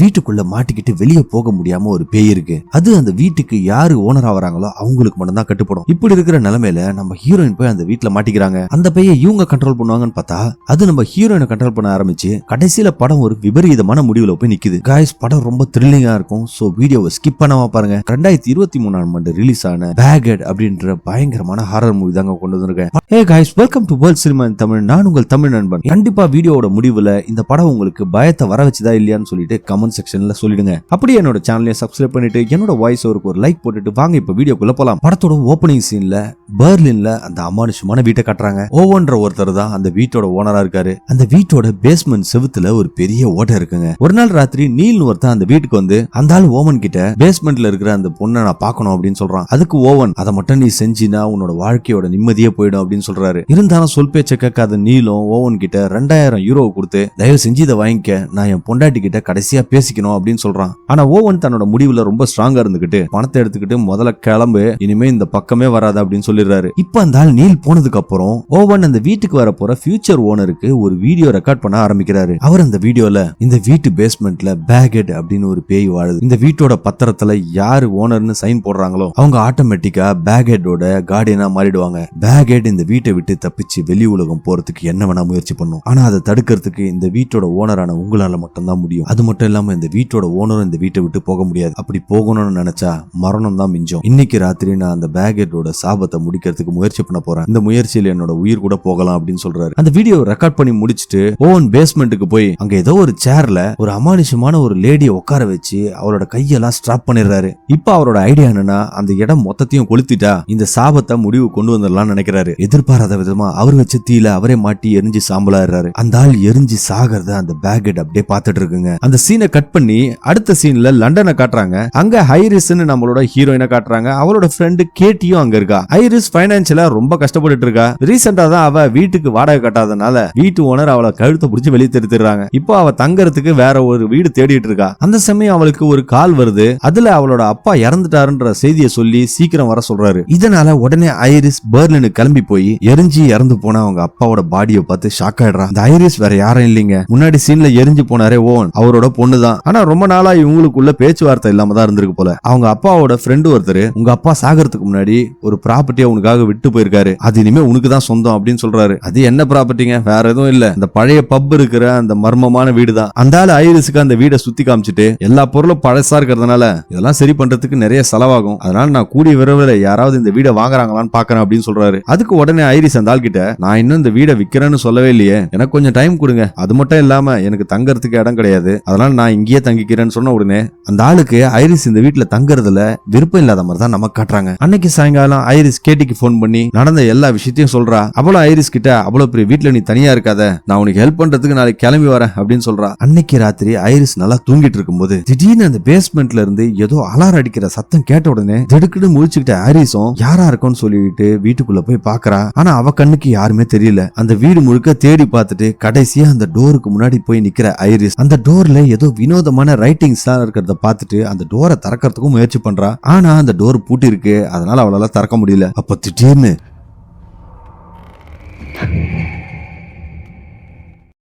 வீட்டுக்குள்ள மாட்டிக்கிட்டு வெளியே போக முடியாம ஒரு பேய் இருக்கு. அது அந்த வீட்டுக்கு யாரு ஓனர் ஆவறாங்களோ அவங்களுக்கு மட்டும்தான் கட்டுப்படும். இப்படி இருக்கிற நிலைமையில நம்ம ஹீரோயின் போய் அந்த வீட்டுல மாட்டிக்கிறாங்க. அந்த பைய இவங்க கண்ட்ரோல் பண்ணுவாங்கன்னு பார்த்தா அது நம்ம ஹீரோயினை கண்ட்ரோல் பண்ண ஆரம்பிச்சு கடைசியில படம் ஒரு விபரீதமான முடிவுல போய் நிக்குது. காய்ஸ் படம் ரொம்ப த்ரில்லிங்கா இருக்கும். சோ வீடியோவை ஸ்கிப் பண்ணாம பாருங்க. ரெண்டாயிரத்தி இருபத்தி மூணாம் ஆண்டு ரிலீஸ் ஆன பேகட் அப்படின்ற பயங்கரமான ஹாரர் மூவி தாங்க கொண்டு வந்திருக்கேன். Hey guys welcome to world cinema in Tamil நான் உங்கள் தமிழ் நண்பன். கண்டிப்பா வீடியோவோட முடிவுல இந்த படம் உங்களுக்கு பயத்தை வர வச்சுதா இல்லையான்னு சொல்லிட்டு கமெண்ட் செக்ஷன்ல சொல்லிடுங்க. அப்படியே என்னோட சேனலையும் சப்ஸ்கிரைப் பண்ணிட்டு என்னோட வாய்ஸ் ஒரு லைக் போட்டுட்டு வாங்க இப்ப வீடியோக்குள்ள போலாம். படத்தோட ஓப்பனிங் சீன்ல பெர்லின்ல அந்த அமானுஷமான வீட்டை கட்டுறாங்க. ஓவன்ற ஒருத்தர் தான் அந்த வீட்டோட ஓனரா இருக்காரு. அந்த வீட்டோட பேஸ்மெண்ட் செவுத்துல ஒரு பெரிய ஓட்டை இருக்குங்க. ஒரு நாள் ராத்திரி நீல்னு ஒருத்தன் அந்த வீட்டுக்கு வந்து அந்த ஆள் ஓவன் கிட்ட பேஸ்மெண்ட்ல இருக்கிற அந்த பொண்ணை நான் பார்க்கணும் அப்படின்னு சொல்றான். அதுக்கு ஓவன் அதை மட்டும் நீ செஞ்சினா உன்னோட வாழ்க்கையோட நிம்மதியே போயிடும் அப்படின்னு சொல்றாரு. இருந்தாலும் சொல் பேச்ச கேட்காத நீலும் ஓவன் கிட்ட ரெண்டாயிரம் யூரோ கொடுத்து தயவு செஞ்சு இதை வாங்கிக்க. நான் என் பொண்டாட்டி கிட்ட கடைசியா பேசிக்கணும் அப்படின்னு சொல்றான். ஆனா ஓவன் தன்னோட முடிவுல ரொம்ப ஸ்ட்ராங்கா இருந்துகிட்டு பணத்தை எடுத்துக்கிட்டு முதல்ல கிளம்பு இனிமே இந்த பக்கமே வராது அப்படின்னு சொல்லிடுறாரு. இப்ப அந்த ஆள் நீல் போனதுக்கு அப்புறம் ஓவன் அந்த வீட்டுக்கு வர போற ஃபியூச்சர் ஓனருக்கு ஒரு வீடியோ ரெக்கார்ட் பண்ண ஆரம்பிக்கிறாரு. அவர் அந்த வீடியோல இந்த வீட்டு பேஸ்மெண்ட்ல பேகெட் அப்படின்னு ஒரு பேய் வாழுது. இந்த வீட்டோட பத்திரத்துல யாரு ஓனர்னு சைன் போடுறாங்களோ அவங்க ஆட்டோமேட்டிக்கா பேகெட்டோட கார்டியனா மாறிடுவாங்க. பேகெட் இந்த வீட்டை விட்டு தப்பிச்சு வெளி உலகம் போறதுக்கு என்ன வேணா முயற்சி பண்ணும். ஆனா அதை தடுக்கிறதுக்கு இந்த வீட்டோட ஓனரான உங்களால மட்டும்தான் முடியும். அது மட்டும் இல்லாம இந்த வீட்டோட ஓனரும் இந்த வீட்டை விட்டு போக முடியாது. அப்படி போகணும்னு நினைச்சா மரணம் தான் மிஞ்சம். இன்னைக்கு ராத்திரி நான் அந்த பேகெட்டோட சாபத்தை முடிக்கிறதுக்கு முயற்சி பண்ண போறேன். இந்த முயற்சியில் என்னோட உயிர் கூட போகலாம் அப்படின்னு சொல்றாரு. அந்த வீடியோ ரெக்கார்ட் பண்ணி முடிச்சுட்டு ஓவன் பேஸ்மெண்ட்டுக்கு போய் அங்க ஏதோ ஒரு சேர்ல ஒரு அமானுஷமான ஒரு லேடியை உட்கார வச்சு அவரோட கையெல்லாம் ஸ்ட்ராப் பண்ணிடுறாரு. இப்ப அவரோட ஐடியா என்னன்னா அந்த இடம் மொத்தத்தையும் கொளுத்திட்டா இந்த சாபத்தை முடிவு கொண்டு வந்துடலாம்னு நினைக்கிறாரு. எதிர்பாராத விதமா அவர் வச்ச தீல அவரே மாட்டி எரிஞ்சு சாம்பலாடுறாரு அந்த ஆள் எரிஞ்சு சாகிறத அந்த பேக்கெட் அப்படியே பார்த்துட்டு இருக்குங்க. அந்த சீனை கட் பண்ணி அடுத்த சீன்ல லண்டனை காட்டுறாங்க. அங்க ஹைரிஸ்னு நம்மளோட ஹீரோயினை காட்டுறாங்க. அவளோட ஃப்ரெண்டு கேட்டியும் அங்க இருக்கா. ஹைரிஸ் பைனான்சியலா ரொம்ப கஷ்டப்பட்டுட்டு இருக்கா. ரீசெண்டா தான் அவ வீட்டுக்கு வாடகை கட்டாதனால வீட்டு ஓனர் அவளை கழுத்தை பிடிச்சி வெளியே திருத்திடுறாங்க. இப்போ அவ தங்கறதுக்கு வேற ஒரு வீடு தேடிட்டு இருக்கா. அந்த சமயம் அவளுக்கு ஒரு கால் வருது. அதுல அவளோட அப்பா இறந்துட்டாருன்ற செய்தியை சொல்லி சீக்கிரம் வர சொல்றாரு. இதனால உடனே ஐரிஸ் பெர்லினுக்கு கிளம்பி போய் எரிஞ்சு இறந்து போன அவங்க அப்பாவோட பாடியை பார்த்து ஷாக் ஆயிடுறான். இந்த ஐரிஸ் வேற யாரும் இல்லைங்க. முன்னாடி சீன்ல எரிஞ்சு போனாரே ஓன் அவரோட பொண்ணுதான். தான். ஆனா ரொம்ப நாளா இவங்களுக்குள்ள பேச்சுவார்த்தை இல்லாம தான் இருந்திருக்கு போல. அவங்க அப்பாவோட ஃப்ரெண்டு ஒருத்தர் உங்க அப்பா சாகிறதுக்கு முன்னாடி ஒரு ப்ராப்பர்ட்டியை உனக்காக விட்டு போயிருக்காரு. அது இனிமே உனக்கு தான் சொந்தம் அப்படின்னு சொல்றாரு. அது என்ன ப்ராப்பர்ட்டிங்க வேற எதுவும் இல்ல. இந்த பழைய பப் இருக்கிற அந்த மர்மமான வீடு தான். அந்த ஆளு ஐரிஸுக்கு அந்த வீடை சுத்தி காமிச்சிட்டு எல்லா பொருளும் பழசா இருக்கிறதுனால இதெல்லாம் சரி பண்றதுக்கு நிறைய செலவாகும். அதனால நான் கூடிய விரைவில் யாராவது இந்த வீடை வாங்குறாங்களான்னு பாக்குறேன் அப்படின்னு சொல்றாரு. அதுக்கு உடனே ஐரிஸ் அந்த ஆள் கிட்ட நான் இன்னும் இந்த வீடை விக்கிறேன்னு சொல்லவே இல்லையே. எனக்கு கொஞ்சம் டைம் கொடுங்க. அது மட்டும் இல்லாம எனக்கு தங்கறதுக்கு இடம் கிடையாது. அதனால நான் இங்கேயே தங்கிக்கிறேன்னு சொன்ன உடனே அந்த ஆளுக்கு ஐரிஸ் இந்த வீட்டுல தங்குறதுல விருப்பம் இல்லாத மாதிரி தான் நமக்கு காட்டுறாங்க. அன்னைக்கு சாயங்காலம் ஐரிஸ் கேட்டிக்கு போன் பண்ணி நடந்த எல்லா விஷயத்தையும் சொல்றா. அவ்வளவு ஐரிஸ் கிட்ட அவ்வளவு பெரிய வீட்டுல நீ தனியா இருக்காத. நான் உனக்கு ஹெல்ப் பண்றதுக்கு நாளைக்கு கிளம்பி வரேன் அப்படின்னு சொல்றா. அன்னைக்கு ராத்திரி ஐரிஸ் நல்லா தூங்கிட்டு இருக்கும்போது திடீர்னு அந்த பேஸ்மெண்ட்ல இருந்து ஏதோ அலாரம் அடிக்கிற சத்தம் கேட்ட உடனே திடுக்கிட்டு முழிச்சுக்கிட்ட ஹாரிஸும் யாரா இருக்கும்னு சொல்லிட்டு வீட்டுக்குள்ள போய் பாக்குறா. ஆனா அவ கண்ணுக்கு யாருமே தெரியல. அந்த வீடு முழுக்க தேடி பார்த்துட்டு கடைசியா அந்த டோருக்கு முன்னாடி போய் நிக்கிற ஐரிஸ் அந்த டோர்ல ஏதோ வினோதமான ரைட்டிங்ஸ் இருக்கிறத பார்த்துட்டு அந்த டோரை திறக்கிறதுக்கும் முயற்சி பண்றா. ஆனா அந்த டோர் பூட்டி இருக்கு அதனால அவளால திறக்க முடியல. அப்ப திடீர்னு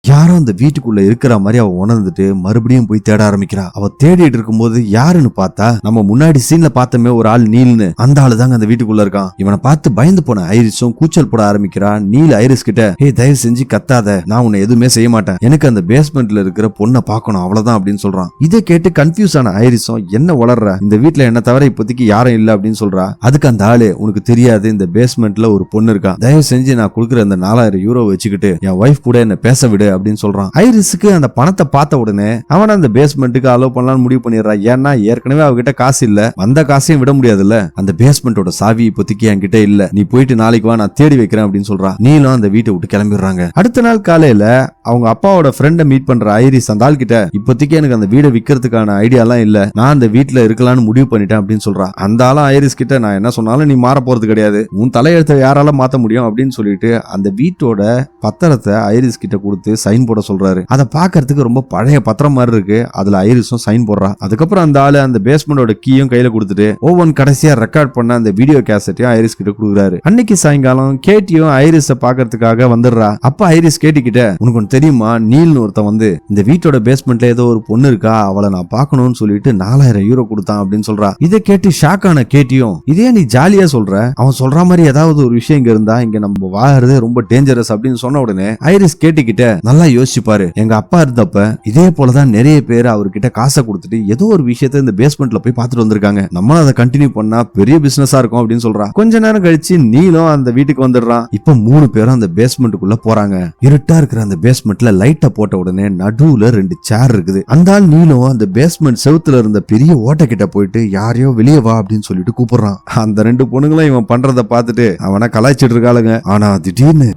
யாரோ அந்த வீட்டுக்குள்ள இருக்கிற மாதிரி அவ உணர்ந்துட்டு மறுபடியும் போய் தேட ஆரம்பிக்கிறா. அவ தேடிட்டு இருக்கும்போது யாருன்னு பார்த்தா நம்ம முன்னாடி சீன்ல பார்த்தோமே ஒரு ஆள் நீல்னு. அந்த ஆளு தாங்க அந்த வீட்டுக்குள்ள இருக்கான். இவனை பார்த்து பயந்து போன ஐரிஸும் கூச்சல் போட ஆரம்பிக்கிறா. நீல் ஐரிஸ் கிட்ட ஏய் தயவு செஞ்சு கத்தாத. நான் உன்னை எதுவுமே செய்ய மாட்டேன். எனக்கு அந்த பேஸ்மெண்ட்ல இருக்கிற பொண்ணை பார்க்கணும். அவ்வளவுதான் அப்படின்னு சொல்றான். இதை கேட்டு கன்ஃபியூஸ் ஆன ஐரிஸும் என்ன வளர்ற இந்த வீட்டுல என்ன தவிர இப்போதைக்கு யாரும் இல்ல அப்படின்னு சொல்றா. அதுக்கு அந்த ஆளு உனக்கு தெரியாது இந்த பேஸ்மெண்ட்ல ஒரு பொண்ணு இருக்கா தயவு செஞ்சு நான் கொடுக்குற அந்த நாலாயிரம் யூரோ வச்சுக்கிட்டு என் ஒய்ஃப் கூட என்ன பேச விடு அப்படின்னு சொல்றான். ஐரிஸுக்கு அந்த பணத்தை பார்த்த உடனே அவன் அந்த பேஸ்மெண்ட்டுக்கு அலோவ் பண்ணலாம்னு முடிவு பண்ணிடுறான் ஏன்னா ஏற்கனவே அவகிட்ட காசு இல்ல. வந்த காசையும் விட முடியாதுல்ல. அந்த பேஸ்மெண்டோட சாவி இப்போதைக்கு என்கிட்ட இல்ல. நீ போயிட்டு நாளைக்கு வா நான் தேடி வைக்கிறேன் அப்படின்னு சொல்றான் நீலும் அந்த வீட்டை விட்டு கிளம்பிடுறாங்க. அடுத்த நாள் காலையில அவங்க அப்பாவோட ஃப்ரெண்டை மீட் பண்ற ஐரிஸ் அந்த ஆள் கிட்ட இப்போதைக்கு எனக்கு அந்த வீடை விக்கிறதுக்கான ஐடியாலாம் இல்ல. நான் அந்த வீட்டுல இருக்கலாம்னு முடிவு பண்ணிட்டேன் அப்படின்னு சொல்றான் அந்த ஆளும் ஐரிஸ் கிட்ட நான் என்ன சொன்னாலும் நீ மாற போறது கிடையாது. உன் தலையெழுத்தை யாரால மாத்த முடியும்? அப்படின்னு சொல்லிட்டு அந்த வீட்டோட பத்திரத்தை ஐரிஸ் கிட்ட கொடுத்து சைன் போட சொல்றாரு. அதை பாக்குறதுக்கு ரொம்ப பழைய பத்திரம் மாதிரி இருக்கு. அதுல ஐரிஸும் சைன் போடுறா. அதுக்கப்புறம் அந்த ஆளு அந்த பேஸ்மெண்டோட கீயும் கையில கொடுத்துட்டு ஒவ்வொன் கடைசியா ரெக்கார்ட் பண்ண அந்த வீடியோ கேசட்டையும் ஐரிஸ் கிட்ட கொடுக்குறாரு. அன்னைக்கு சாயங்காலம் கேட்டியும் ஐரிஸ பாக்குறதுக்காக வந்துடுறா. அப்ப ஐரிஸ் கேட்டி கிட்ட உனக்கு ஒண்ணு தெரியுமா? நீல்னு ஒருத்தன் வந்து இந்த வீட்டோட பேஸ்மெண்ட்ல ஏதோ ஒரு பொண்ணு இருக்கா? அவளை நான் பாக்கணும்னு சொல்லிட்டு நாலாயிரம் யூரோ கொடுத்தான் அப்படின்னு சொல்றா. இதை கேட்டு ஷாக் ஆன கேட்டியும் இதே நீ ஜாலியா சொல்ற? அவன் சொல்ற மாதிரி ஏதாவது ஒரு விஷயம் இங்க இருந்தா இங்க நம்ம வாழறதே ரொம்ப டேஞ்சரஸ் அப்படின்னு சொன்ன உடனே ஐரிஸ் கேட்டிக்கிட்ட நல்லா யோசிச்சு எங்க அப்பா இருந்தப்ப இதே போலதான் நிறைய பேர் அவர்கிட்ட காசை கொடுத்துட்டு ஏதோ ஒரு விஷயத்த இந்த பேஸ்மெண்ட்ல போய் பார்த்துட்டு வந்திருக்காங்க. நம்மளும் அதை கண்டினியூ பண்ணா பெரிய பிசினஸா இருக்கும் அப்படின்னு சொல்றா. கொஞ்ச நேரம் கழிச்சு நீலும் அந்த வீட்டுக்கு வந்துடுறான். இப்ப மூணு பேரும் அந்த பேஸ்மெண்ட்டுக்குள்ள போறாங்க. இருட்டா இருக்கிற அந்த பேஸ்மெண்ட்ல லைட்டை போட்ட உடனே நடுவுல ரெண்டு சேர் இருக்குது. அந்த ஆள் நீலும் அந்த பேஸ்மெண்ட் செவுத்துல இருந்த பெரிய ஓட்டை கிட்ட போயிட்டு யாரையோ வெளியே வா அப்படின்னு சொல்லிட்டு கூப்பிடுறான். அந்த ரெண்டு பொண்ணுங்களும் இவன் பண்றத பார்த்துட்டு அவனை கலாய்ச்சிட்டு இருக்காளுங்க. ஆனா திடீர்னு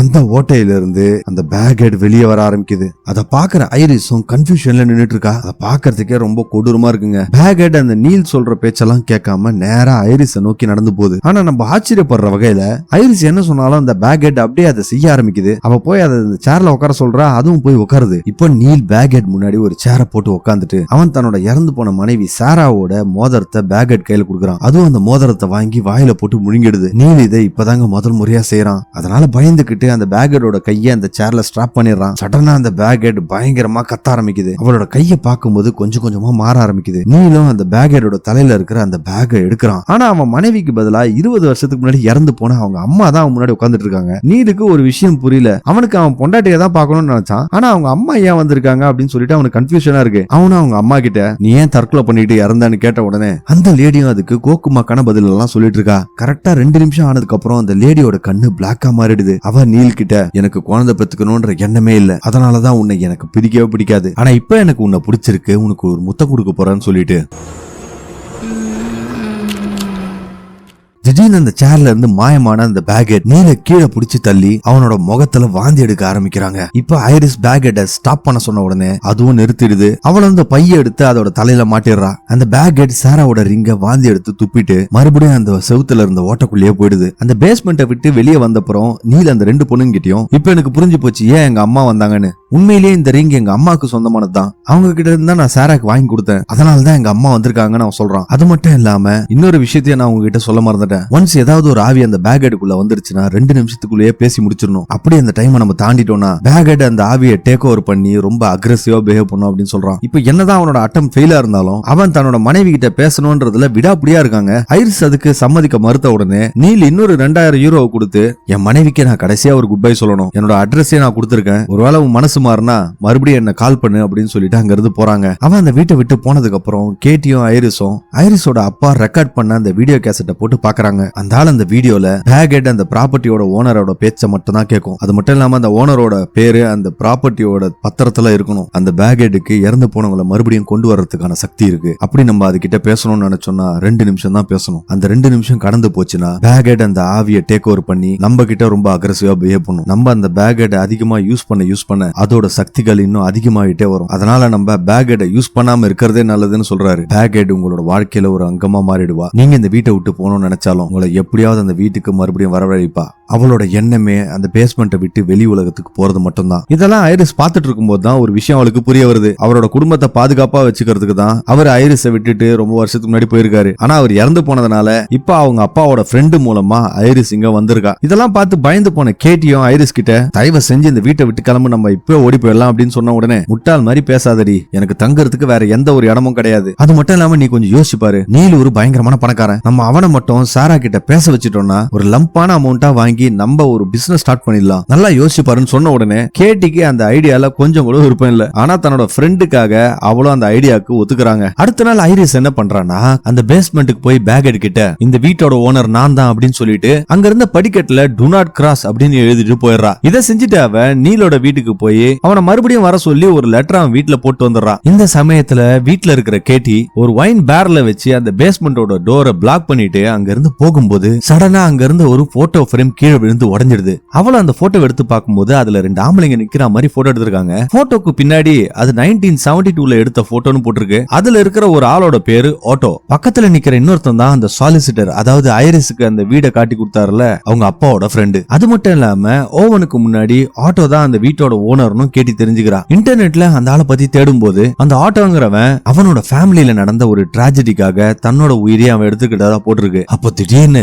அந்த ஓட்டையில இருந்து அந்த பேக் ஹெட் வெளியே வர ஆரம்பிக்குது. அதை பாக்குற ஐரிஸும் கன்ஃபியூஷன்ல நின்னுட்டு இருக்கா அதை பாக்குறதுக்கே ரொம்ப கொடூரமா இருக்குங்க. பேக் ஹெட் அந்த நீல் சொல்ற பேச்செல்லாம் கேட்காம நேரா ஐரிஸ நோக்கி நடந்து போகுது. ஆனா நம்ம ஆச்சரியப்படுற வகையில ஐரிஸ் என்ன சொன்னாலும் அந்த பேக் ஹெட் அப்படியே அதை செய்ய ஆரம்பிக்குது. அவ போய் அதை அந்த சேர்ல உட்கார சொல்றா அதுவும் போய் உட்காருது. இப்போ நீல் பேக் ஹெட் முன்னாடி ஒரு சேரை போட்டு உட்காந்துட்டு அவன் தன்னோட இறந்து போன மனைவி சாராவோட மோதிரத்தை பேக் ஹெட் கையில கொடுக்குறான். அதுவும் அந்த மோதிரத்தை வாங்கி வாயில போட்டு முழுங்கிடுது. நீல் இதை இப்பதாங்க முதல் முறையா செய்யறான் அதனால பயந்துகிட்டு அந்த பேக்கெட்டோட கையை அந்த சேர்ல ஸ்ட்ராப் பண்ணிடுறான். சடனா அந்த பேகட் பயங்கரமா கத்த ஆரம்பிக்குது. அவளோட கையை பார்க்கும்போது கொஞ்சம் கொஞ்சமா மாற ஆரம்பிக்குது. நீலும் அந்த பேக்கெட்டோட தலையில இருக்கிற அந்த பேகை எடுக்கிறான். ஆனா அவன் மனைவிக்கு பதிலா இருபது வருஷத்துக்கு முன்னாடி இறந்து போன அவங்க அம்மா தான் அவன் முன்னாடி உட்காந்துட்டு இருக்காங்க. நீலுக்கு ஒரு விஷயம் புரியல. அவனுக்கு அவன் பொண்டாட்டியை தான் பார்க்கணும்னு நினைச்சான். ஆனா அவங்க அம்மா ஏன் வந்திருக்காங்க அப்படின்னு சொல்லிட்டு அவனுக்கு கன்ஃபியூஷனா இருக்கு. அவனும் அவங்க அம்மா கிட்ட நீ ஏன் தற்கொலை பண்ணிட்டு இறந்தான்னு கேட்ட உடனே அந்த லேடியும் அதுக்கு கோக்குமாக்கான பதில் எல்லாம் சொல்லிட்டு இருக்கா. கரெக்டா ரெண்டு நிமிஷம் ஆனதுக்கு அப்புறம் அந்த லேடியோட கண்ணு பிளாக்கா மாறிடுது. அவன் நீல் கிட்ட எனக்கு குழந்தை பெத்துக்கணும்ன்ற எண்ணமே இல்ல. அதனாலதான் உன்னை எனக்கு பிடிக்கவே பிடிக்காது. ஆனா இப்ப எனக்கு உன்னை பிடிச்சிருக்கு. உனக்கு ஒரு முத்தம் கொடுக்க போறேன்னு சொல்லிட்டு. திடீர்னு அந்த சேர்ல இருந்து மாயமான அந்த பேகெட் நீல கீழே புடிச்சு தள்ளி அவனோட முகத்துல வாந்தி எடுக்க ஆரம்பிக்கிறாங்க. இப்ப ஐரிஸ் பேக்கெட்டை ஸ்டாப் பண்ண சொன்ன உடனே அதுவும் நிறுத்திடுது. அவள் அந்த பைய எடுத்து அதோட தலையில மாட்டிடுறா. அந்த பேகெட் சாராவோட ரிங்க வாந்தி எடுத்து துப்பிட்டு மறுபடியும் அந்த செவுத்துல இருந்த ஓட்டக்குள்ளேயே போயிடுது. அந்த பேஸ்மெண்ட்டை விட்டு வெளியே வந்தப்புறம் நீல அந்த ரெண்டு பொண்ணுங்கிட்டயும் இப்ப எனக்கு புரிஞ்சு போச்சு ஏன் எங்க அம்மா வந்தாங்கன்னு? உண்மையிலேயே இந்த ரிங் எங்க அம்மாவுக்கு சொந்தமானதுதான். அவங்க கிட்ட இருந்தா நான் சாராக்கு வாங்கி கொடுத்தேன். அதனால தான் எங்க அம்மா வந்திருக்காங்கன்னு அவன் சொல்றான். அது மட்டும் இல்லாம இன்னொரு விஷயத்தையும் நான் உங்ககிட்ட சொல்ல மறந்துட்டேன். ஒன்ஸ் ஏதாவது ஒரு ஆவி அந்த பேக் ஹெடுக்குள்ள வந்துருச்சுன்னா ரெண்டு நிமிஷத்துக்குள்ளேயே பேசி முடிச்சிடணும். அப்படி அந்த டைமை நம்ம தாண்டிட்டோம்னா பேக் ஹெட் அந்த ஆவியை டேக் ஓவர் பண்ணி ரொம்ப அக்ரெசிவா பிஹேவ் பண்ணும் அப்படின்னு சொல்றான். இப்போ என்னதான் அவனோட அட்டம் ஃபெயிலா இருந்தாலும் அவன் தன்னோட மனைவி கிட்ட பேசணும்ன்றதுல விடாப்பிடியா இருக்காங்க. ஐரிஸ் அதுக்கு சம்மதிக்க மறுத்த உடனே நீல் இன்னொரு ரெண்டாயிரம் யூரோவை கொடுத்து என் மனைவிக்கு நான் கடைசியா ஒரு குட் பை சொல்லணும். என்னோட அட்ரஸே நான் கொடுத்துருக்கேன். ஒருவேளை உன் மனசு மாறினா மறுபடியும் என்ன கால் பண்ணு அப்படின்னு சொல்லிட்டு அங்கிருந்து போறாங்க. அவன் அந்த வீட்டை விட்டு போனதுக்கு அப்புறம் கேட்டியும் ஐரிஸும் ஐரிஸோட அப்பா ரெக்கார்ட் பண்ண அந்த வீடியோ கேசட்டை போட்டு பாக்குறாங்க. அந்த ஆள் அந்த வீடியோல பேகெட் அந்த ப்ராப்பர்ட்டியோட ஓனரோட பேச்சை மட்டும் தான் கேட்கும் அது மட்டும் இல்லாம அந்த ஓனரோட பேரு அந்த ப்ராப்பர்ட்டியோட பத்திரத்துல இருக்கணும். அந்த பேகெட்டுக்கு இறந்து போனவங்களை மறுபடியும் கொண்டு வர்றதுக்கான சக்தி இருக்கு. அப்படி நம்ம அது கிட்ட பேசணும்னு நினைச்சோம்னா ரெண்டு நிமிஷம் தான் பேசணும். அந்த ரெண்டு நிமிஷம் கடந்து போச்சுன்னா பேகெட் அந்த ஆவியை டேக் ஓவர் பண்ணி நம்ம கிட்ட ரொம்ப அக்ரஸிவா பிஹேவ் பண்ணும். நம்ம அந்த பேகெட் அதிகமா யூஸ் பண்ண யூஸ் பண்ண அதோட சக்திகள் இன்னும் அதிகமாகிட்டே வரும். அதனால நம்ம பேக் பேகெட்டை யூஸ் பண்ணாம இருக்கிறதே நல்லதுன்னு சொல்றாரு. பேகெட் உங்களோட வாழ்க்கையில ஒரு அங்கமா மாறிடுவா. நீங்க இந்த வீட்டை விட்டு போகணும்னு நினைச்சாலும் உங்களை எப்படியாவது அந்த வீட்டுக்கு மறுபடியும் வரவழைப்பா. அவளோட எண்ணமே அந்த பேஸ்மெண்ட்டை விட்டு வெளி உலகத்துக்கு போறது மட்டும்தான். இதெல்லாம் ஐரிஸ் பார்த்துட்டு இருக்கும்போது தான் ஒரு விஷயம் அவளுக்கு புரிய வருது. அவரோட குடும்பத்தை பாதுகாப்பா வச்சுக்கிறதுக்கு தான் அவர் ஐரிஸை விட்டுட்டு ரொம்ப வருஷத்துக்கு முன்னாடி போயிருக்காரு. ஆனா அவர் இறந்து போனதுனால இப்ப அவங்க அப்பாவோட ஃப்ரெண்டு மூலமா ஐரிஸ் இங்க வந்திருக்கா. இதெல்லாம் பார்த்து பயந்து போன கேட்டியும் ஐரிஸ் கிட்ட தயவு செஞ்சு இந்த வீட்டை விட்டு கிளம்பு. நம்ம இப்போ ஓடி போயிடலாம் அப்படின்னு சொன்ன உடனே முட்டாள் மாதிரி பேசாதடி. எனக்கு தங்குறதுக்கு வேற எந்த ஒரு இடமும் கிடையாது. அது மட்டும் இல்லாம நீ கொஞ்சம் யோசிச்சு பாரு. நீல் ஒரு பயங்கரமான பணக்காரன். நம்ம அவனை மட்டும் சாரா கிட்ட பேச வச்சுட்டோம்னா ஒரு லம்பான அமௌண்டா வாங்கி நம்ம ஒரு பிசினஸ் ஸ்டார்ட் பண்ணிடலாம். நல்லா யோசிச்சு பாருன்னு சொன்ன உடனே கேட்டிக்கு அந்த ஐடியால கொஞ்சம் கூட விருப்பம் இல்ல. ஆனா தன்னோட ஃப்ரெண்டுக்காக அவளும் அந்த ஐடியாக்கு ஒத்துக்கிறாங்க. அடுத்த நாள் ஐரிஸ் என்ன பண்றான்னா அந்த பேஸ்மெண்ட்டுக்கு போய் பேக் எடுக்கிட்ட இந்த வீட்டோட ஓனர் நான் தான் அப்படின்னு சொல்லிட்டு அங்க இருந்த படிக்கட்டுல டு நாட் கிராஸ் அப்படின்னு எழுதிட்டு போயிடுறா. இதை செஞ்சுட்டு அவ நீலோட வீட்டுக்கு போய் அவனை மறுபடியும் வர சொல்லி ஒரு லெட்டர் அவன் வீட்டுல போட்டு வந்துடுறான். இந்த சமயத்துல வீட்டுல இருக்கிற கேட்டி ஒரு வைன் பேர்ல வச்சு அந்த பேஸ்மெண்டோட டோரை பிளாக் பண்ணிட்டு அங்க இருந்து போகும்போது சடனா அங்க இருந்து ஒரு போட்டோ ஃப்ரேம் கீழே விழுந்து உடஞ்சிடுது. அவளும் அந்த போட்டோ எடுத்து பார்க்கும்போது அதுல ரெண்டு ஆம்பளைங்க நிக்கிற மாதிரி போட்டோ எடுத்திருக்காங்க. போட்டோக்கு பின்னாடி அது நைன்டீன் செவன்டி டூல எடுத்த போட்டோன்னு போட்டிருக்கு. அதுல இருக்கிற ஒரு ஆளோட பேரு ஆட்டோ பக்கத்துல நிக்கிற இன்னொருத்தன் தான் அந்த சாலிசிட்டர் அதாவது ஐரிஸுக்கு அந்த வீடை காட்டி கொடுத்தாருல அவங்க அப்பாவோட ஃப்ரெண்டு அது மட்டும் இல்லாம ஓவனுக்கு முன்னாடி ஆட்டோ தான் அந்த வீட்டோட ஓனர் காரணம் கேட்டி தெரிஞ்சுக்கிறான் இன்டர்நெட்ல அந்த ஆளை பத்தி தேடும் போது அந்த ஆட்டோங்கிறவன் அவனோட ஃபேமிலியில நடந்த ஒரு டிராஜடிக்காக தன்னோட உயிரை அவன் எடுத்துக்கிட்டதா போட்டிருக்கு. அப்போ திடீர்னு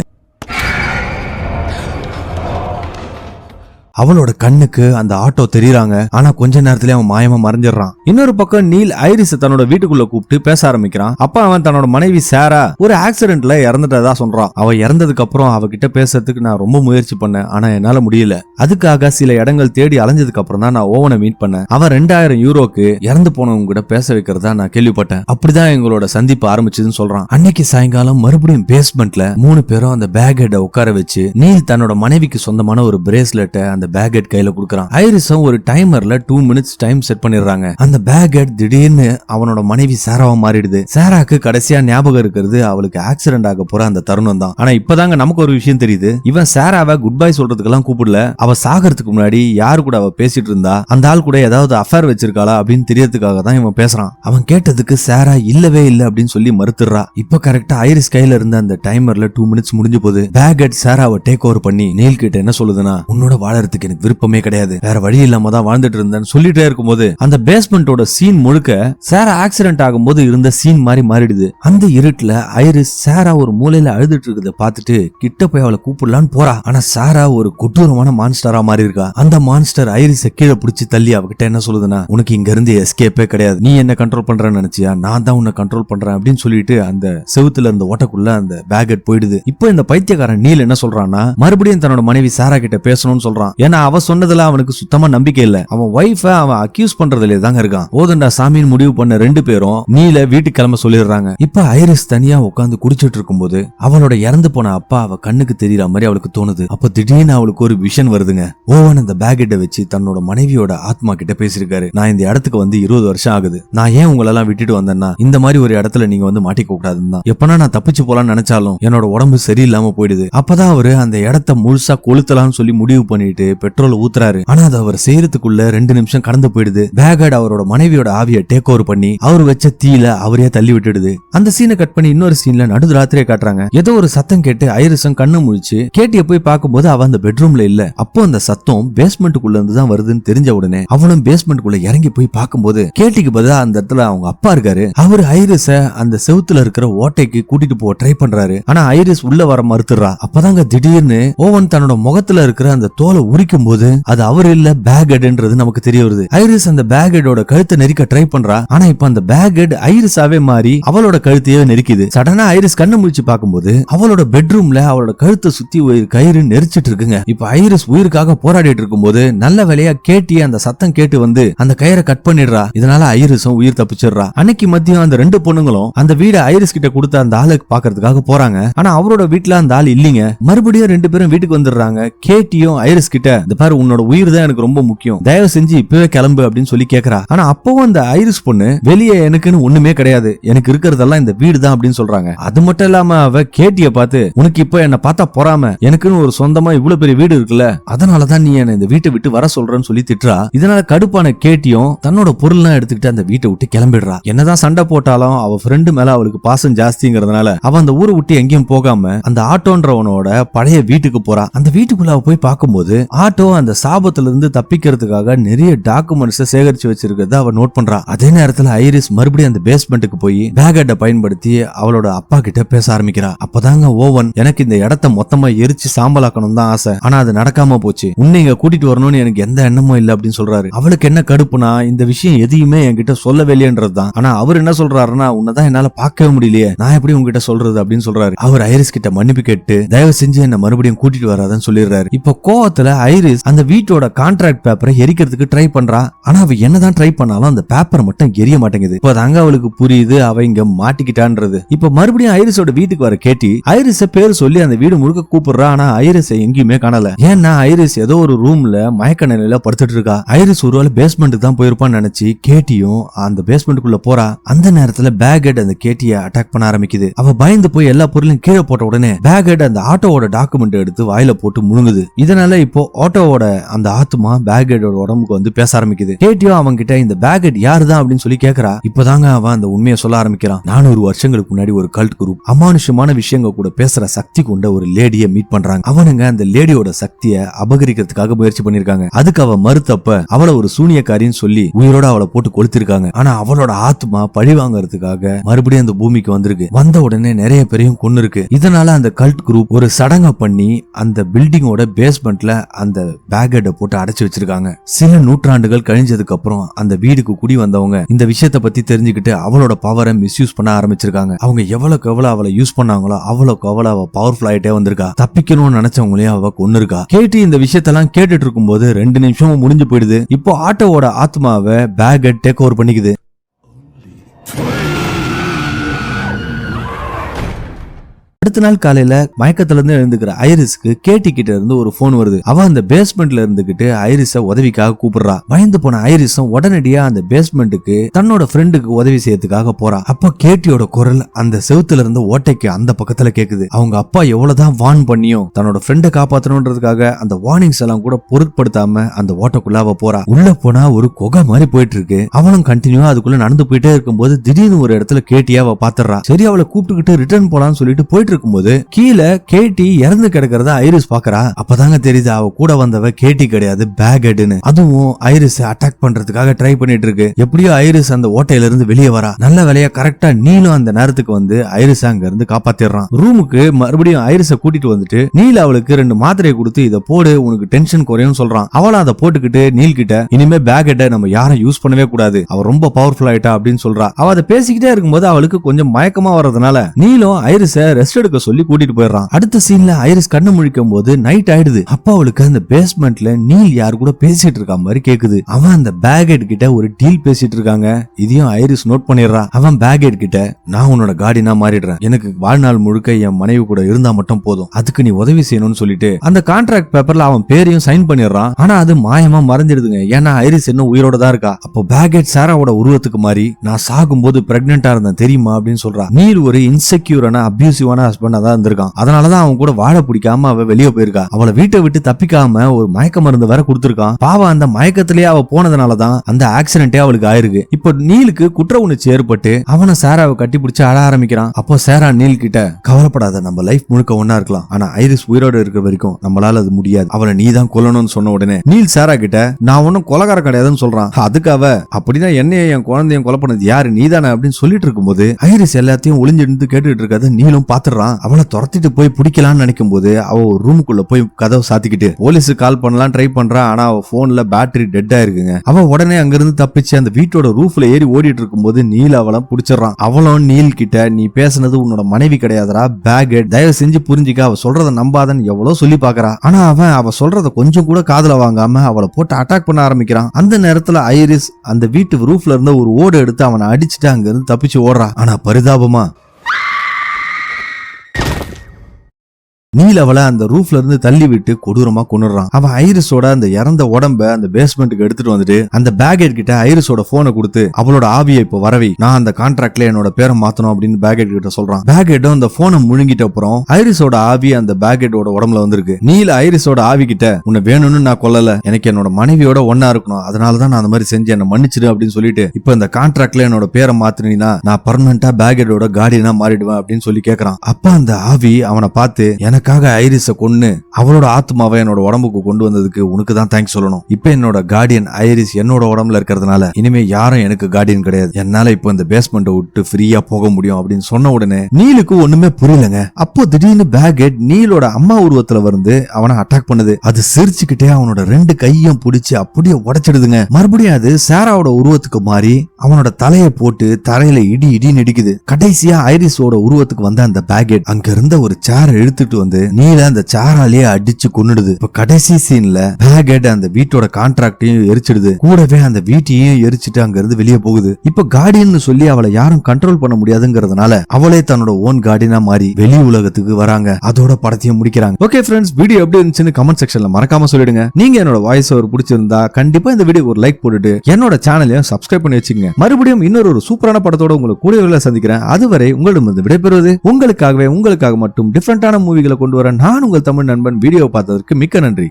அவளோட கண்ணுக்கு அந்த ஆட்டோ தெரியறாங்க. ஆனா கொஞ்ச நேரத்துல அவன் மாயமா மறைஞ்சிடறான். இன்னொரு பக்கம் நீல் ஐரிஸ் தன்னோட வீட்டுக்குள்ள கூப்பிட்டு பேச ஆரம்பிக்கிறான். அப்ப அவன் தன்னோட மனைவி சாரா ஒரு ஆக்சிடென்ட்ல இறந்துட்டதா சொல்றான் அவ இறந்ததுக்கு அப்புறம் அவகிட்ட பேசுறதுக்கு நான் ரொம்ப முயற்சி பண்ணேன். ஆனா என்னால முடியல. அதுக்காக சில இடங்கள் தேடி அலைஞ்சதுக்கு அப்புறம் தான் நான் ஓவனை மீட் பண்ணேன். அவன் ரெண்டாயிரம் யூரோக்கு இறந்து போனவங்க கூட பேச வைக்கிறதா நான் கேள்விப்பட்டேன். அப்படிதான் எங்களோட சந்திப்பு ஆரம்பிச்சதுன்னு சொல்றான். அன்னைக்கு சாயங்காலம் மறுபடியும் பேஸ்மெண்ட்ல மூணு பேரும் அந்த பேக் ஹெட்டை உட்கார வச்சு நீல் தன்னோட மனைவிக்கு சொந்தமான ஒரு பிரேஸ்லெட்டை அந்த பேக் ஹெட் கையில குடுக்கறான். ஐரிஸும் ஒரு டைமர்ல டூ மினிட்ஸ் டைம் செட் பண்ணிடுறாங்க. அந்த பேக் ஹெட் திடீர்னு அவனோட மனைவி சாராவா மாறிடுது. சாராக்கு கடைசியா ஞாபகம் இருக்கிறது அவளுக்கு ஆக்சிடென்ட் ஆக போற அந்த தருணம் தான். ஆனா இப்பதாங்க நமக்கு ஒரு விஷயம் தெரியுது. இவன் சாராவை குட் பை சொல்றதுக்கெல்லாம் கூப்பிடல. அவ சாகிறதுக்கு முன்னாடி யாரு கூட அவ பேசிட்டு இருந்தா? அந்த ஆள் கூட ஏதாவது அஃபேர் வச்சிருக்காளா அப்படின்னு தெரியறதுக்காக தான் இவன் பேசுறான். அவன் கேட்டதுக்கு சாரா இல்லவே இல்ல அப்படின்னு சொல்லி மறுத்துறா இப்ப கரெக்டா ஐரிஸ் கையில இருந்த அந்த டைமர்ல டூ மினிட்ஸ் முடிஞ்சு போகுது. பேக் ஹெட் சாராவை டேக் ஓவர் பண்ணி நீல் கிட்ட என்ன சொல்லுதுன்னா உன்னோட வாழறதுக்கு எனக்கு விருப்பமே கிடையாது. வேற வழி இல்லாம தான் வாழ்ந்துட்டு இருந்தேன் சொல்லிட்டே இருக்கும்போது அந்த பேஸ்மெண்டோட சீன் முழுக்க சாரா ஆக்சிடென்ட் ஆகும்போது இருந்த சீன் மாதிரி மாறிடுது. அந்த இருட்டுல ஐரிஸ் சாரா ஒரு மூலையில அழுதுட்டு இருக்கிறத பார்த்துட்டு கிட்ட போய் அவளை கூப்பிடலான்னு போறா. ஆனா சாரா ஒரு கொடூரமான மான்ஸ்டரா மாறி இருக்கா அந்த மான்ஸ்டர் ஐரிஸ கீழே பிடிச்சி தள்ளி அவகிட்ட என்ன சொல்லுதுன்னா உனக்கு இங்க இருந்து எஸ்கேப்பே கிடையாது. நீ என்ன கண்ட்ரோல் பண்றேன்னு நினைச்சியா? நான் தான் உன்னை கண்ட்ரோல் பண்றேன். அப்படின்னு சொல்லிட்டு அந்த செவுத்துல இருந்த ஓட்டக்குள்ள அந்த பேகட் போயிடுது. இப்போ இந்த பைத்தியக்காரன் நீல் என்ன சொல்றான்னா மறுபடியும் தன்னோட மனைவி சாரா கிட்ட பேசணும்னு சொல்றான். ஏன்னா அவ சொன்னதுல அவனுக்கு சுத்தமா நம்பிக்கை இல்ல. அவன் ஒய்ஃப அவன் அக்யூஸ் பண்றதுல தாங்க இருக்கான். போதண்டா சாமியின் முடிவு பண்ண ரெண்டு பேரும் நீல வீட்டுக்கு கிளம்ப சொல்லிடுறாங்க. இப்ப ஐரிஸ் தனியா உட்காந்து குடிச்சிட்டு இருக்கும்போது அவளோட இறந்து போன அப்பா அவ கண்ணுக்கு தெரியற மாதிரி அவளுக்கு தோணுது. அப்ப திடீர்னு அவளுக்கு ஒரு விஷன் வருதுங்க. ஓவன் அந்த பேக்கெட்டை வச்சு தன்னோட மனைவியோட ஆத்மா கிட்ட பேசியிருக்காரு. நான் இந்த இடத்துக்கு வந்து இருபது வருஷம் ஆகுது. நான் ஏன் உங்களெல்லாம் விட்டுட்டு வந்தேன்னா இந்த மாதிரி ஒரு இடத்துல நீங்க வந்து மாட்டிக்க கூடாதுன்னு தான். எப்பனா நான் தப்பிச்சு போலாம்னு நினைச்சாலும் என்னோட உடம்பு சரியில்லாம போயிடுது. அப்பதான் அவரு அந்த இடத்த முழுசா கொளுத்தலாம்னு சொல்லி முடிவு பண்ணிட்டு பெட்ரோல் ஊத்துறாரு. ஆனா அது அவர் செய்யறதுக்குள்ள ரெண்டு நிமிஷம் கடந்து போயிடுது. பேகட் அவரோட மனைவியோட ஆவிய டேக் ஓவர் பண்ணி அவர் வச்ச தீல அவரே தள்ளி விட்டுடுது. அந்த சீனை கட் பண்ணி இன்னொரு சீன்ல நடு ராத்திரியே காட்டுறாங்க. ஏதோ ஒரு சத்தம் கேட்டு ஐரிசம் கண்ணு முழிச்சு கேட்டிய போய் பார்க்கும்போது அவ அந்த பெட்ரூம்ல இல்ல. அப்போ அந்த சத்தம் பேஸ்மெண்ட்டுக்குள்ள இருந்து தான் வருதுன்னு தெரிஞ்ச உடனே அவனும் பேஸ்மெண்ட்டுக்குள்ள இறங்கி போய் பார்க்கும்போது கேட்டிக்கு பதிலா அந்த இடத்துல அவங்க அப்பா இருக்காரு. அவர் ஐரிஸ அந்த செவுத்துல இருக்கிற ஓட்டைக்கு கூட்டிட்டு போக ட்ரை பண்றாரு. ஆனா ஐரிஸ் உள்ள வர மறுத்துறா அப்பதாங்க திடீர்னு ஓவன் தன்னோட முகத்துல இருக்கிற அந்த தோலை உரி உரிக்கும் போது அது அவர் இல்ல பேக் ஹெட்ன்றது நமக்கு தெரிய வருது ஐரிஸ் அந்த பேக் ஹெட்டோட கழுத்தை நெரிக்க ட்ரை பண்றா. ஆனா இப்ப அந்த பேக் ஹெட் ஐரிஸாவே மாறி அவளோட கழுத்தையே நெரிக்குது. சடனா ஐரிஸ் கண்ணு முழிச்சு பார்க்கும்போது அவளோட பெட்ரூம்ல அவளோட கழுத்தை சுத்தி ஒரு கயிறு நெரிச்சிட்டு இருக்குங்க. இப்ப ஐரிஸ் உயிருக்காக போராடிட்டு இருக்கும்போது நல்ல வேலையா கேட்டி அந்த சத்தம் கேட்டு வந்து அந்த கயிறை கட் பண்ணிடுறா. இதனால ஐரிஸும் உயிர் தப்பிச்சிடுறா. அன்னைக்கு மதியம் அந்த ரெண்டு பொண்ணுங்களும் அந்த வீட ஐரிஸ் கிட்ட கொடுத்த அந்த ஆளுக்கு பாக்குறதுக்காக போறாங்க. ஆனா அவரோட வீட்ல அந்த ஆள் இல்லீங்க. மறுபடியும் ரெண்டு பேரும் வீட்டுக்கு வந்துடுறாங்க. கேட்டியும் ஐரிஸ் கிட்ட இந்த பாரு உன்னோட உயிர் தான் எனக்கு ரொம்ப முக்கியம். தயவு செஞ்சு இப்பவே கிளம்பு அப்படின்னு சொல்லி கேக்குறா. ஆனா அப்பவும் அந்த ஐரிஸ் பொண்ணு வெளியே எனக்குன்னு ஒண்ணுமே கிடையாது. எனக்கு இருக்கிறதெல்லாம் இந்த வீடு தான் அப்படின்னு சொல்றாங்க. அது மட்டும் இல்லாம அவ கேட்டிய பார்த்து உனக்கு இப்போ என்ன பார்த்தா பொறாம. எனக்குன்னு ஒரு சொந்தமா இவ்வளவு பெரிய வீடு இருக்குல்ல அதனாலதான் நீ என்ன இந்த வீட்டை விட்டு வர சொல்றேன்னு சொல்லி திட்டுறா. இதனால கடுப்பான கேட்டியும் தன்னோட பொருள்லாம் எடுத்துக்கிட்டு அந்த வீட்டை விட்டு கிளம்பிடுறா. என்னதான் சண்டை போட்டாலும் அவ ஃப்ரெண்டு மேல அவளுக்கு பாசம் ஜாஸ்திங்கிறதுனால அவ அந்த ஊரை விட்டு எங்கேயும் போகாம அந்த ஆட்டோன்றவனோட பழைய வீட்டுக்கு போறா. அந்த வீட்டுக்குள்ள போய் பார்க்கும்போது ஆட்டோ அந்த சாபத்துல இருந்து தப்பிக்கிறதுக்காக நிறைய டாக்குமெண்ட்ஸ் சேகரிச்சு வச்சிருக்கிறத அவ நோட் பண்றா. அதே நேரத்துல ஐரிஸ் மறுபடியும் அந்த பேஸ்மெண்ட்டுக்கு போய் பேகட்டை பயன்படுத்தி அவளோட அப்பா கிட்ட பேச ஆரம்பிக்கிறா. அப்பதாங்க ஓவன் எனக்கு இந்த இடத்த மொத்தமா எரிச்சு சாம்பலாக்கணும் தான் ஆசை. ஆனா அது நடக்காம போச்சு. உன்னை இங்க கூட்டிட்டு வரணும்னு எனக்கு எந்த எண்ணமும் இல்ல அப்படின்னு சொல்றாரு. அவளுக்கு என்ன கடுப்புனா இந்த விஷயம் எதையுமே என்கிட்ட சொல்லவே இல்லையன்றதுதான் ஆனா அவர் என்ன சொல்றாருன்னா உன்னதான் என்னால பார்க்கவே முடியலையே. நான் எப்படி உங்ககிட்ட சொல்றது? அப்படின்னு சொல்றாரு. அவர் ஐரிஸ் கிட்ட மன்னிப்பு கேட்டு தயவு செஞ்சு என்ன மறுபடியும் கூட்டிட்டு வராதன்னு சொல்லிடுறாரு. இப்ப கோவத்துல ஐரிஸ் அந்த வீட்டோட கான்ட்ராக்ட் பேப்பரை எரிக்கிறதுக்கு ட்ரை பண்றா. ஆனா அவ என்னதான் ட்ரை பண்ணாலும் அந்த பேப்பர் மட்டும் எரிய மாட்டேங்குது. இப்ப தாங்க அவளுக்கு புரியுது அவ இங்க மாட்டிக்கிட்டான்றது. இப்ப மறுபடியும் ஐரிஸோட வீட்டுக்கு வர கேட்டி ஐரிஸ பேர் சொல்லி அந்த வீடு முழுக்க கூப்பிடுறா. ஆனா ஐரிஸ எங்கேயுமே காணல. ஏன்னா ஐரிஸ் ஏதோ ஒரு ரூம்ல மயக்க நிலையில படுத்துட்டு இருக்கா. ஐரிஸ் ஒருவேளை பேஸ்மெண்ட்டுக்கு தான் போயிருப்பான்னு நினைச்சு கேட்டியும் அந்த பேஸ்மெண்ட்டுக்குள்ள போறா. அந்த நேரத்துல பேக் ஹெட் அந்த கேட்டிய அட்டாக் பண்ண ஆரம்பிக்குது. அவ பயந்து போய் எல்லா பொருளையும் கீழே போட்ட உடனே பேக் ஹெட் அந்த ஆட்டோவோட டாக்குமெண்ட் எடுத்து வாயில போட்டு முழுங்குது. இதனால இப்போ ஆட்டோவோட அந்த ஆத்மா பேக் உடம்புக்கு வந்து பேச ஆரம்பிக்குது. கேட்டியோ அவங்க கிட்ட இந்த பேகட் யாரு தான் அப்படின்னு சொல்லி கேக்குறா. இப்பதாங்க அவன் அந்த உண்மையை சொல்ல ஆரம்பிக்கிறான். நானூறு வருஷங்களுக்கு முன்னாடி ஒரு கல்ட் குரூப் அமானுஷமான விஷயங்க கூட பேசுற சக்தி கொண்ட ஒரு லேடியை மீட் பண்றாங்க. அவனுங்க அந்த லேடியோட சக்தியை அபகரிக்கிறதுக்காக முயற்சி பண்ணிருக்காங்க அதுக்கு அவ மறுத்தப்ப அவளை ஒரு சூனியக்காரின்னு சொல்லி உயிரோட அவளை போட்டு கொளுத்திருக்காங்க. ஆனா அவளோட ஆத்மா பழி வாங்குறதுக்காக மறுபடியும் அந்த பூமிக்கு வந்திருக்கு. வந்த உடனே நிறைய பேரையும் கொண்டு இருக்கு இதனால அந்த கல்ட் குரூப் ஒரு சடங்க பண்ணி அந்த பில்டிங்கோட பேஸ்மெண்ட்ல அந்த பேக்கெட்டை போட்டு அடைச்சு வச்சிருக்காங்க. சில நூற்றாண்டுகள் கழிஞ்சதுக்கு அப்புறம் அந்த வீடுக்கு குடி வந்தவங்க இந்த விஷயத்த பத்தி தெரிஞ்சுக்கிட்டு அவளோட பவரை மிஸ்யூஸ் பண்ண ஆரம்பிச்சிருக்காங்க. அவங்க எவ்வளவுக்கு எவ்வளவு அவளை யூஸ் பண்ணாங்களோ அவ்வளவுக்கு அவ்வளவு அவ பவர்ஃபுல் ஆயிட்டே வந்திருக்கா. தப்பிக்கணும்னு நினைச்சவங்களையும் அவ கொன்னு இருக்கா கேட்டு இந்த விஷயத்தெல்லாம் கேட்டுட்டு இருக்கும்போது ரெண்டு நிமிஷமும் முடிஞ்சு போயிடுது. இப்போ ஆட்டோவோட ஆத்மாவை பேக்கெட் டேக் ஓவர் பண்ணிக்குது. அடுத்த நாள் காலையில மயக்கத்துல இருந்து எழுந்துக்கிற ஐரிஸ்க்கு கேட்டி கிட்ட இருந்து ஒரு போன் வருது. அவ அந்த பேஸ்மெண்ட்ல இருந்துகிட்டு ஐரிஸ உதவிக்காக கூப்பிடுறா. பயந்து போன ஐரிஸும் உடனடியா அந்த பேஸ்மெண்ட்டுக்கு தன்னோட ஃப்ரெண்டுக்கு உதவி செய்யறதுக்காக போறா. அப்ப கேட்டியோட குரல் அந்த செவுத்துல இருந்து ஓட்டைக்கு அந்த பக்கத்துல கேக்குது. அவங்க அப்பா எவ்வளவுதான் வார்ன் பண்ணியும் தன்னோட ஃப்ரெண்டை காப்பாத்தணுன்றதுக்காக அந்த வார்னிங்ஸ் எல்லாம் கூட பொருட்படுத்தாம அந்த ஓட்டைக்குள்ள அவ போறா. உள்ள போனா ஒரு குகை மாதிரி போயிட்டு இருக்கு அவளும் கண்டினியூவா அதுக்குள்ள நடந்து போயிட்டே இருக்கும்போது திடீர்னு ஒரு இடத்துல கேட்டியா அவ பாத்துறா சரி அவளை கூப்பிட்டுக்கிட்டு ரிட்டர்ன் போலான்னு சொல்லிட்டு போயிட்டு இருக்கும்போது கீழே கேட்டி இறந்து கிடக்கிறத ஐரிஸ் பாக்குறா அப்பதாங்க தெரியுது அவ கூட வந்தவ கேட்டி கிடையாது பேகட்னு அதுவும் ஐரிஸ் அட்டாக் பண்றதுக்காக ட்ரை பண்ணிட்டு இருக்கு எப்படியோ ஐரிஸ் அந்த ஓட்டையில இருந்து வெளியே வரா. நல்ல வேலையா கரெக்டா நீலும் அந்த நேரத்துக்கு வந்து ஐரிஸ் அங்க இருந்து காப்பாத்திடுறான். ரூமுக்கு மறுபடியும் ஐரிஸ கூட்டிட்டு வந்துட்டு நீல் அவளுக்கு ரெண்டு மாத்திரையை கொடுத்து இதை போடு உனக்கு டென்ஷன் குறையும் சொல்றான். அவளும் அதை போட்டுக்கிட்டு நீல் கிட்ட இனிமே பேக் நம்ம யாரும் யூஸ் பண்ணவே கூடாது. அவ ரொம்ப பவர்ஃபுல் ஆயிட்டா அப்படின்னு சொல்றா. அவ அதை பேசிக்கிட்டே இருக்கும்போது அவளுக்கு கொஞ்சம் மயக்கமா வர்றதுனால நீலும் ஐரிஸ ரெஸ்ட் எடுக்க சொல்லி கூட்டிட்டு போயிடுறான். அடுத்த சீன்ல ஐரிஸ் கண்ணு முழிக்கும் போது நைட் ஆயிடுது. அப்பா அவளுக்கு அந்த பேஸ்மெண்ட்ல நீல் யார் கூட பேசிட்டு இருக்க மாதிரி கேக்குது. அவன் அந்த பேகெட் கிட்ட ஒரு டீல் பேசிட்டு இருக்காங்க. இதையும் ஐரிஸ் நோட் பண்ணிடுறான் அவன் பேகெட் கிட்ட நான் உன்னோட காடினா மாறிடுறேன். எனக்கு வாழ்நாள் முழுக்க என் மனைவி கூட இருந்தா மட்டும் போதும். அதுக்கு நீ உதவி செய்யணும்னு சொல்லிட்டு. அந்த கான்ட்ராக்ட் பேப்பர்ல அவன் பேரையும் சைன் பண்ணிடுறான். ஆனா அது மாயமா மறைஞ்சிடுதுங்க. ஏன்னா ஐரிஸ் இன்னும் உயிரோட தான் இருக்கா. அப்போ பேகெட் சாராவோட உருவத்துக்கு மாறி நான் சாகும்போது பிரெக்னெண்டா இருந்தேன் தெரியுமா? அப்படின்னு சொல்றான் நீல் ஒரு இன்செக்யூரான அபியூசிவான ஹஸ்பண்டா தான் இருந்திருக்கான். அதனாலதான் அவன் கூட வாழ பிடிக்காம அவ வெளியே போயிருக்கா. அவளை வீட்டை விட்டு தப்பிக்காம ஒரு மயக்க மருந்து வேற கொடுத்திருக்கான். பாவம் அந்த மயக்கத்திலேயே அவ போனதுனாலதான் அந்த ஆக்சிடென்டே அவளுக்கு ஆயிருக்கு. இப்ப நீலுக்கு குற்ற உணர்ச்சி ஏற்பட்டு அவனை சாராவை கட்டி பிடிச்சு அழ ஆரம்பிக்கிறான். அப்போ சாரா நீல் கிட்ட கவலைப்படாத நம்ம லைஃப் முழுக்க ஒன்னா இருக்கலாம். ஆனா ஐரிஸ் உயிரோட இருக்கிற வரைக்கும் நம்மளால அது முடியாது. அவளை நீ தான் கொல்லணும்னு சொன்ன உடனே நீல் சாரா கிட்ட நான் ஒன்னும் கொலகார கிடையாதுன்னு சொல்றான். அதுக்கு அவ அப்படின்னா என்னைய என் குழந்தையும் கொலை பண்ணது. யாரு நீதானே? அப்படின்னு சொல்லிட்டு இருக்கும்போது ஐரிஸ் எல்லாத்தையும் ஒளிஞ்சிருந்து கேட்டுட்டு இருக்காது நீலும் போறான் அவளை துரத்திட்டு போய் பிடிக்கலாம்னு நினைக்கும் போது அவ ஒரு ரூமுக்குள்ள போய் கதவை சாத்திக்கிட்டு போலீஸுக்கு கால் பண்ணலாம் ட்ரை பண்றான் ஆனா அவ போன்ல பேட்டரி டெட் ஆயிருக்குங்க. அவ உடனே அங்கிருந்து தப்பிச்சு அந்த வீட்டோட ரூஃப்ல ஏறி ஓடிட்டு இருக்கும்போது நீல் அவளை பிடிச்சிடறான். அவளும் நீல் கிட்ட நீ பேசுனது உன்னோட மனைவி கிடையாதுடா பேக் தயவு செஞ்சு புரிஞ்சுக்க அவ சொல்றத நம்பாதன்னு எவ்வளவு சொல்லி பாக்குறா ஆனா அவன் அவ சொல்றத கொஞ்சம் கூட காதல வாங்காம அவளை போட்டு அட்டாக் பண்ண ஆரம்பிக்கிறான். அந்த நேரத்துல ஐரிஸ் அந்த வீட்டு ரூஃப்ல இருந்த ஒரு ஓடு எடுத்து அவனை அடிச்சுட்டு அங்க இருந்து தப்பிச்சு ஓடுறா ஆனா பரிதாபமா நீல் அவளை அந்த ரூஃப்ல இருந்து தள்ளி விட்டு கொடூரமா கொண்டுறான் அவன் ஐரிஸோட அந்த இறந்த உடம்ப அந்த பேஸ்மெண்ட்டுக்கு எடுத்துட்டு வந்துட்டு அந்த பேகேட் கிட்ட ஐரிஸோட போனை கொடுத்து அவளோட ஆவியை இப்ப வரவி. நான் அந்த கான்ட்ராக்ட்ல என்னோட பேரை மாத்தணும் அப்படின்னு பேகேட் கிட்ட சொல்றான். பேகேட்டும் அந்த போனை முழுங்கிட்ட அப்புறம் ஐரிஸோட ஆவி அந்த பேகேட்டோட உடம்புல வந்திருக்கு. நீல ஐரிஸோட ஆவி கிட்ட உன்னை வேணும்னு நான் கொல்லல. எனக்கு என்னோட மனைவியோட ஒன்னா இருக்கணும். அதனாலதான் நான் அந்த மாதிரி செஞ்சு என்ன மன்னிச்சிடு அப்படின்னு சொல்லிட்டு இப்ப இந்த கான்ட்ராக்ட்ல என்னோட பேரை மாத்தினா நான் பர்மனண்டா பேகேட்டோட கார்டியனா மாறிடுவேன் அப்படின்னு சொல்லி கேக்குறான். அப்ப அந்த ஆவி அவனை பார்த்து எனக்கு எனக்காக ஐரிஸ கொன்னு அவளோட ஆத்மாவை என்னோட உடம்புக்கு கொண்டு வந்ததுக்கு உனக்கு தான் தேங்க்ஸ் சொல்லணும். இப்ப என்னோட கார்டியன் ஐரிஸ் என்னோட உடம்புல இருக்கிறதுனால இனிமே யாரும் எனக்கு கார்டியன் கிடையாது. என்னால இப்போ இந்த பேஸ்மெண்ட்டை விட்டு ஃப்ரீயா போக முடியும் அப்படின்னு சொன்ன உடனே நீலுக்கு ஒண்ணுமே புரியலங்க. அப்போ திடீர்னு பேகெட் நீலோட அம்மா உருவத்துல வந்து அவனை அட்டாக் பண்ணுது. அது சிரிச்சுக்கிட்டே அவனோட ரெண்டு கையும் பிடிச்சு அப்படியே உடைச்சிடுதுங்க. மறுபடியும் அது சாராவோட உருவத்துக்கு மாறி அவனோட தலையை போட்டு தரையில இடி இடி நடிக்குது கடைசியா ஐரிஸோட உருவத்துக்கு வந்த அந்த பேகெட் அங்க இருந்த ஒரு சேரை இழுத்துட்டு வந்து வந்து நீல அந்த சாராலேயே அடிச்சு கொன்னுடுது. இப்ப கடைசி சீன்ல பேகட் அந்த வீட்டோட கான்ட்ராக்டையும் எரிச்சிடுது. கூடவே அந்த வீட்டையும் எரிச்சிட்டு அங்க இருந்து வெளியே போகுது. இப்ப கார்டியன் சொல்லி அவளை யாரும் கண்ட்ரோல் பண்ண முடியாதுங்கிறதுனால அவளே தன்னோட ஓன் கார்டியனா மாறி வெளி உலகத்துக்கு வராங்க. அதோட படத்தையும் முடிக்கிறாங்க. ஓகே ஃப்ரெண்ட்ஸ் வீடியோ எப்படி இருந்துச்சுன்னு கமெண்ட் செக்ஷன்ல மறக்காம சொல்லிடுங்க. நீங்க என்னோட வாய்ஸ் ஓவர் பிடிச்சிருந்தா கண்டிப்பா இந்த வீடியோ ஒரு லைக் போட்டுட்டு என்னோட சேனலையும் சப்ஸ்கிரைப் பண்ணி வச்சுங்க மறுபடியும் இன்னொரு ஒரு சூப்பரான படத்தோட உங்களை கூடிய சந்திக்கிறேன். அதுவரை உங்களிடமிருந்து விடைபெறுவது உங்களுக்காகவே உங்களுக்காக மட்டும் டிஃப்ரெண்டான மூவிகளை கொண்டு வர நான் உங்கள் தமிழ் நண்பன் வீடியோ பார்த்ததற்கு மிக்க நன்றி.